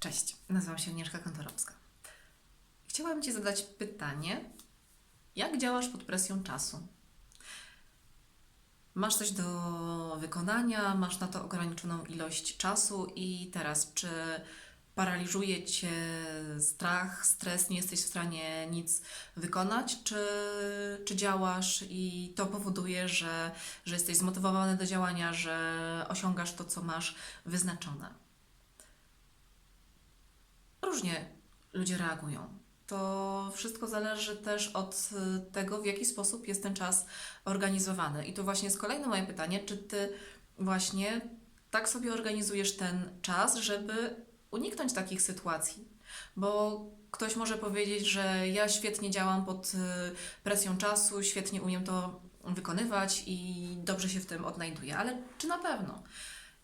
Cześć, nazywam się Agnieszka Kantorowska. Chciałabym Ci zadać pytanie, jak działasz pod presją czasu? Masz coś do wykonania, masz na to ograniczoną ilość czasu i teraz czy paraliżuje Cię strach, stres, nie jesteś w stanie nic wykonać, czy, czy działasz i to powoduje, że, że jesteś zmotywowany do działania, że osiągasz to, co masz wyznaczone? Różnie ludzie reagują. To wszystko zależy też od y, tego, w jaki sposób jest ten czas organizowany. I to właśnie jest kolejne moje pytanie, czy ty właśnie tak sobie organizujesz ten czas, żeby uniknąć takich sytuacji? Bo ktoś może powiedzieć, że ja świetnie działam pod y, presją czasu, świetnie umiem to wykonywać i dobrze się w tym odnajduję, ale czy na pewno?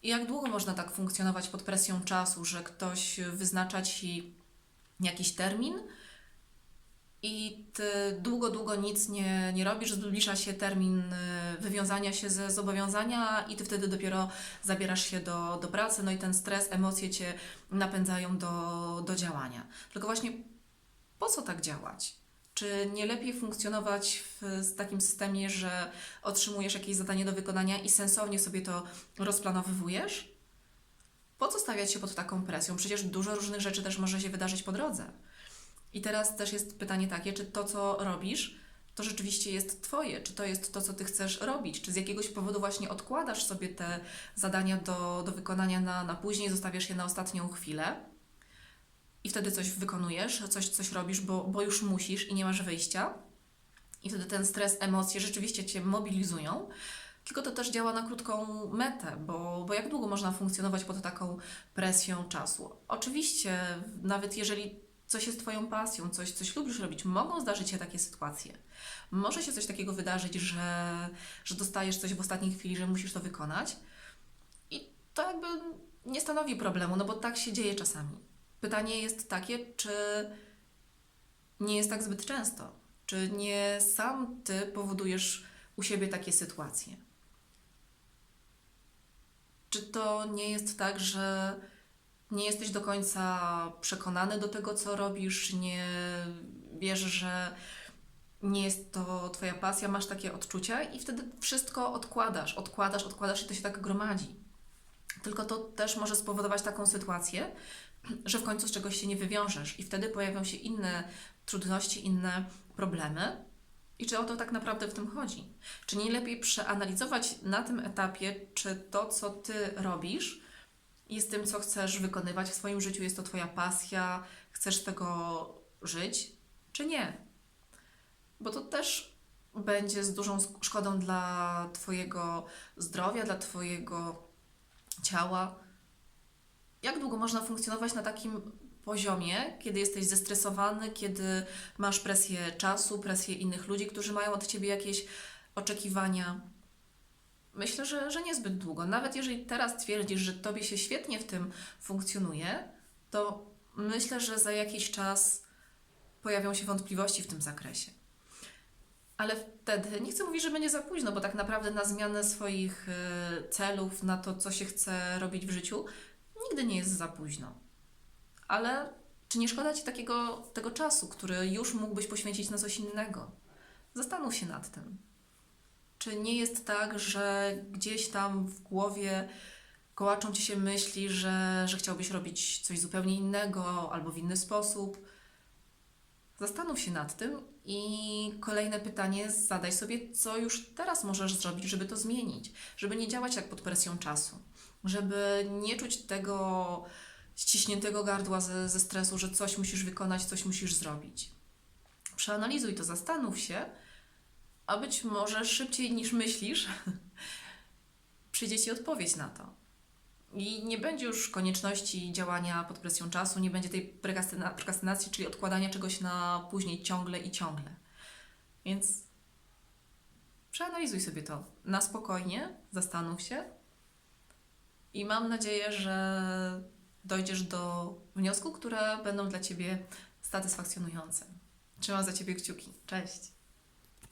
Jak długo można tak funkcjonować pod presją czasu, że ktoś wyznacza ci jakiś termin i ty długo, długo nic nie, nie robisz, zbliża się termin y, wywiązania się ze zobowiązania i ty wtedy dopiero zabierasz się do, do pracy, no i ten stres, emocje cię napędzają do, do działania. Tylko właśnie po co tak działać? Czy nie lepiej funkcjonować w takim systemie, że otrzymujesz jakieś zadanie do wykonania i sensownie sobie to rozplanowywujesz? Po co stawiać się pod taką presją? Przecież dużo różnych rzeczy też może się wydarzyć po drodze. I teraz też jest pytanie takie, czy to, co robisz, to rzeczywiście jest Twoje? Czy to jest to, co Ty chcesz robić? Czy z jakiegoś powodu właśnie odkładasz sobie te zadania do, do wykonania na, na później, zostawiasz je na ostatnią chwilę? I wtedy coś wykonujesz, coś, coś robisz, bo, bo już musisz i nie masz wyjścia. I wtedy ten stres, emocje rzeczywiście cię mobilizują. Tylko to też działa na krótką metę, bo, bo jak długo można funkcjonować pod taką presją czasu? Oczywiście, nawet jeżeli coś jest Twoją pasją, coś, coś lubisz robić, mogą zdarzyć się takie sytuacje. Może się coś takiego wydarzyć, że, że dostajesz coś w ostatniej chwili, że musisz to wykonać. I to jakby nie stanowi problemu, no bo tak się dzieje czasami. Pytanie jest takie, czy nie jest tak zbyt często? Czy nie sam ty powodujesz u siebie takie sytuacje? Czy to nie jest tak, że nie jesteś do końca przekonany do tego, co robisz, nie wiesz, że nie jest to Twoja pasja, masz takie odczucia i wtedy wszystko odkładasz, odkładasz, odkładasz i to się tak gromadzi. Tylko to też może spowodować taką sytuację, że w końcu z czegoś się nie wywiążesz i wtedy pojawią się inne trudności, inne problemy. I czy o to tak naprawdę w tym chodzi? Czy nie lepiej przeanalizować na tym etapie, czy to, co ty robisz, jest tym, co chcesz wykonywać w swoim życiu, jest to Twoja pasja, chcesz tego żyć, czy nie? Bo to też będzie z dużą szkodą dla Twojego zdrowia, dla Twojego ciała. Jak długo można funkcjonować na takim poziomie, kiedy jesteś zestresowany, kiedy masz presję czasu, presję innych ludzi, którzy mają od ciebie jakieś oczekiwania? Myślę, że, że niezbyt długo. Nawet jeżeli teraz twierdzisz, że tobie się świetnie w tym funkcjonuje, to myślę, że za jakiś czas pojawią się wątpliwości w tym zakresie. Ale wtedy nie chcę mówić, że będzie za późno, bo tak naprawdę na zmianę swoich y, celów, na to, co się chce robić w życiu, nigdy nie jest za późno. Ale czy nie szkoda Ci takiego tego czasu, który już mógłbyś poświęcić na coś innego? Zastanów się nad tym. Czy nie jest tak, że gdzieś tam w głowie kołaczą Ci się myśli, że, że chciałbyś robić coś zupełnie innego albo w inny sposób? Zastanów się nad tym i kolejne pytanie zadaj sobie, co już teraz możesz zrobić, żeby to zmienić, żeby nie działać jak pod presją czasu, żeby nie czuć tego ściśniętego gardła ze, ze stresu, że coś musisz wykonać, coś musisz zrobić. Przeanalizuj to, zastanów się, a być może szybciej niż myślisz przyjdzie Ci odpowiedź na to. I nie będzie już konieczności działania pod presją czasu, nie będzie tej prokrastynacji, czyli odkładania czegoś na później ciągle i ciągle. Więc przeanalizuj sobie to na spokojnie, zastanów się i mam nadzieję, że dojdziesz do wniosku, które będą dla Ciebie satysfakcjonujące. Trzymam za Ciebie kciuki. Cześć!